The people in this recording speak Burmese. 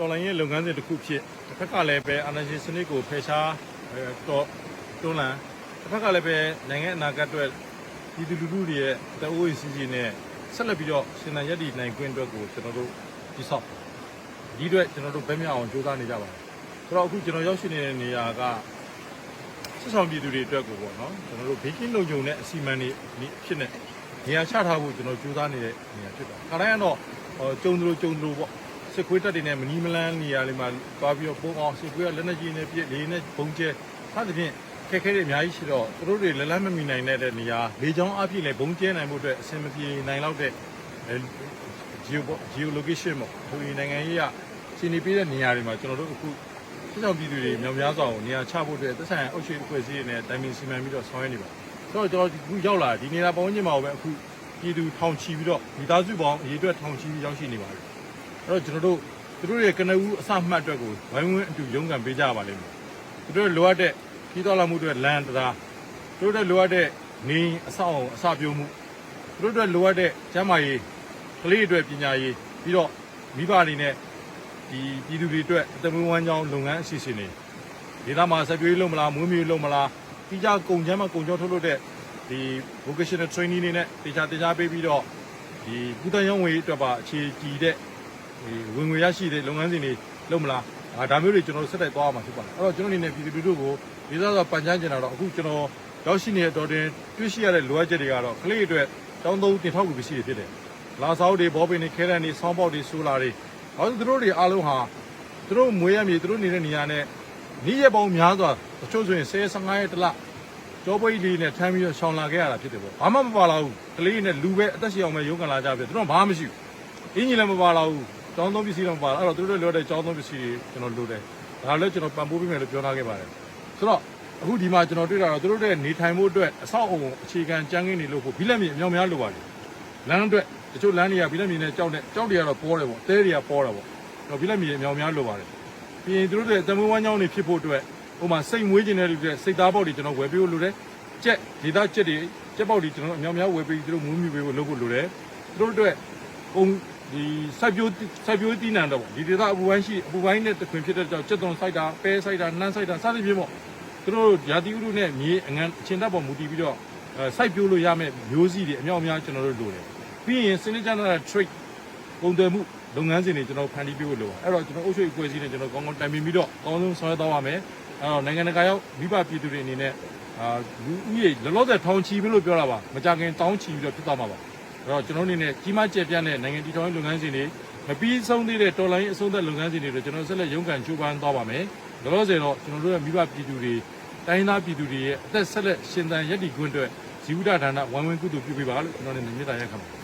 တော်လိုင်းရဲ့လုပ်ငန်းစဉ်တစ်ခုဖြစ်တစ်ဖက်ကလည်းပဲအာဏာရှင်စနစ်ကိုဖယ်ရှားအဲတော့တွန်းလှန်တစ်ဖက်ကလည်းပဲနိုင်ငံအနာဂတ်အတွက်ပြည်သူလူထုတွေရဲ့တအိုးအစီအစဉ်နဲ့ဆက်လက်ပြီးတော့ရှင်သန်ရည်တည်နိုင်ခွင့်အတွက်ကိုကျွန်တော်တို့တိဆောက်ဒီအတွက်ကျွန်တော်တို့ဗက်မြောက်အောင်ကြိုးစားနေကြပါတယ်ဆိုတော့အခုကျွန်တော်ရောက်ရှိနေတဲ့နေရာကစစ်ဆောင်ပြည်သူတွေအတွက်ကိုပေါ့နော်ကျွန်တော်တို့ဘေးကင်းလုံခြုံတဲ့အစီအမံတွေဒီဖြစ်နေနေရာချထားဖို့ကျွန်တော်ကြိုးစားနေတဲ့နေရာဖြစ်ပါတယ်ခါတိုင်းကတော့ဟိုကျုံသူလိုကျုံသူလိုပေါ့ စစ်ခွေးတက်တွေနဲ့မနီးမလန်းနေရာလေးမှာသွားပြီးတော့ပုံအောင်စစ်ခွေးကလက်နက်ကြီးနဲ့ပြစ်လေးနဲ့ပုံကျဲစသဖြင့်ခက်ခဲတွေအများကြီးရှိတော့သူတို့တွေလက်လက်မမီနိုင်တဲ့နေရာလေကြောင်းအပြည့်လည်းပုံကျဲနိုင်မှုအတွက်အဆင်မပြေနိုင်တော့တဲ့ geo geo location ပေါ့ဒီနိုင်ငံရေးကရှင်းနေပြတဲ့နေရာတွေမှာကျွန်တော်တို့အခုစစ်ဆောင်ပြည်သူတွေမြောင်များစွာကိုနေရာချဖို့အတွက်သက်ဆိုင်ရာအုပ်ချုပ်ရေးအဖွဲ့အစည်းတွေနဲ့တိုင်ပင်စီမံပြီးတော့ဆောင်ရွက်နေပါတယ်ဆိုတော့ကျွန်တော်အခုရောက်လာဒီနေရာပေါင်းချင်းမှာပဲအခုပြည်သူထောင်ချီပြီးတော့မိသားစုပေါင်းအရေးအတွက်ထောင်ချီပြီးရောက်ရှိနေပါတယ် အဲ့တော့ကျွန်တော်တို့သူတို့ရဲ့ကနဦးအစမှတ်အတွက်ကိုဝိုင်းဝန်းအတူရုန်းကန်ပေးကြပါလိမ့်မယ်သူတို့လိုအပ်တဲ့ခီးတော်လာမှုတွေလမ်းတရားသူတို့လိုအပ်တဲ့နေအဆောက်အအုံအစပြုံးမှုသူတို့လိုအပ်တဲ့ကျန်းမာရေးကလေးတွေပညာရေးပြီးတော့မိဘတွေနဲ့ဒီပြည်သူတွေအတွက်အသက်မွေးဝမ်းကြောင်းလုပ်ငန်းအစီအစဉ်တွေဒေသမှာဆက်သွေးလုံးမလားမွေးမြူလုံးမလားတိကျကုန်ချမ်းမကုန်ကြောထုတ်လို့တဲ့ဒီ vocational training တွေနဲ့တေချာတေချာပေးပြီးတော့ဒီကုသရေးဝေးအတွက်ပါအခြေကြည်တဲ့ ဒီဝင်ငွေရရှိတဲ့လုပ်ငန်းစဉ်တွေလုပ်မလားအာဒါမျိုးတွေကျွန်တော်တို့ဆက်တိုက်သွားရမှာဖြစ်ပါတယ်အဲ့တော့ကျွန်တော်အနေနဲ့ပြည်သူလူထုကိုဒီစားဆိုပန်ချမ်းကျင်တာတော့အခုကျွန်တော်ရောက်ရှိနေတဲ့တော်တင်တွေ့ရှိရတဲ့လိုအပ်ချက်တွေကတော့ကလေးအတွက်တောင်းသုံးတင်ထောက်ကူပစ္စည်းတွေဖြစ်တယ်လာဆောက်တွေဘောပင်တွေခဲတံတွေဆောင်းပေါက်တွေဆိုလာတွေဘာလို့သူတို့တွေအားလုံးဟာသူတို့မွေးရမြေသူတို့နေတဲ့နေရာနဲ့နေ့ရက်ပေါင်းများစွာတချို့ဆိုရင်10 15ရက်တလကြောပွေးလေးနဲ့ထမ်းပြီးတော့ရှောင်လာခဲ့ရတာဖြစ်တယ်ပေါ့ဘာမှမပါလာဘူးကလေးနဲ့လူပဲအသက်ရှင်အောင်ပဲရုန်းကန်လာကြပြီသူတို့ကဘာမှမရှိဘူးအင်းကြီးလည်းမပါလာဘူး ကျောင်းသုံးပစ္စည်းတော့ပါလာအဲ့တော့သူတို့လိုတဲ့ကျောင်းသုံးပစ္စည်းတွေကျွန်တော်လိုတယ်ဒါလည်းကျွန်တော်ပံ့ပိုးပေးမယ်လို့ပြောထားခဲ့ပါတယ်ဆိုတော့အခုဒီမှာကျွန်တော်တွေ့တာတော့သူတို့တဲ့နေထိုင်မှုအတွက်အဆောက်အအုံအခြေခံကြမ်းခင်းတွေလို့ဖို့ဘိလက်မြေအများများလိုပါတယ်လမ်းအတွက်တချို့လမ်းတွေကဘိလက်မြေနဲ့ကြောက်တဲ့ကြောက်တွေကတော့ပေါ်တယ်ပေါ့တဲတွေကပေါ်တာပေါ့တော့ဘိလက်မြေအများများလိုပါတယ်ပြီးရင်သူတို့တဲ့တမွေးဝမ်းကြောင်းတွေဖြစ်ဖို့အတွက်ဟိုမှာစိတ်မွေးခြင်းတဲ့လူတွေစိတ်သားပေါက်တွေကျွန်တော်ဝယ်ပေးဖို့လိုတယ်ကြက်ဒေသကြက်တွေကြက်ပေါက်တွေကျွန်တော်အများများဝယ်ပေးသူတို့မွေးမြူပေးဖို့လုပ်ဖို့လိုတယ်သူတို့အတွက်ပုံ ဒီစိုက်ပျိုးစိုက်ပျိုးတည်နံတော့ပေါ့ဒီဒေသအပူပိုင်းရှိအပူပိုင်းနဲ့တခွင်ဖြစ်တဲ့ကြောင့်ကြက်သွန်စိုက်တာပဲစိုက်တာနှမ်းစိုက်တာစသဖြင့်ပေါ့သူတို့ရာသီဥတုနဲ့မြေအငန်းအချင်းတပ်ပေါ်မူတည်ပြီးတော့အဲစိုက်ပျိုးလို့ရမယ့်မျိုးစီတွေအများအများကျွန်တော်တို့လိုတယ်ပြီးရင်စနစ်ကျတဲ့ trade ကုန်သွယ်မှုလုပ်ငန်းစဉ်တွေကျွန်တော်ဖန်တီးပေးဖို့လိုပါအဲ့တော့ကျွန်တော်အုပ်ချုပ်ရေးအဖွဲ့အစည်းနဲ့ကျွန်တော်ကောင်းကောင်းတိုင်ပင်ပြီးတော့အကောင်းဆုံးဆောင်ရွက်သွားပါမယ်အဲ့တော့နိုင်ငံတကာရောက်မိဘပြည်သူတွေအနေနဲ့အာလူဦးရေလောလောဆယ်ထောင်ချီပြီလို့ပြောတာပါမကြခင်တောင်းချီပြီးတော့ဖြစ်သွားမှာပါအဲ့ တော့ကျွန်တော်အနေနဲ့ကြီးမားကျယ်ပြန့်တဲ့နိုင်ငံတည်ထောင်ရေးလုပ်ငန်းစဉ်တွေမပြီးဆုံးသေးတဲ့တော်လိုင်းအဆုံးသက်လုပ်ငန်းစဉ်တွေတော့ကျွန်တော်ဆက်လက်ရုန်းကန်ကြိုးပမ်းသွားပါမယ်လောလောဆယ်တော့ကျွန်တော်တို့ရဲ့မိဘပြည်သူတွေတိုင်းသားပြည်သူတွေရဲ့အသက်ဆက်လက်ရှင်သန်ရည်တည်ခွင့်အတွက်ဇီဝဒဌာနဝန်ဝင်ကုသိုလ်ပြုပေးပါလို့ကျွန်တော်အနေနဲ့မေတ္တာရပ်ခံပါတယ်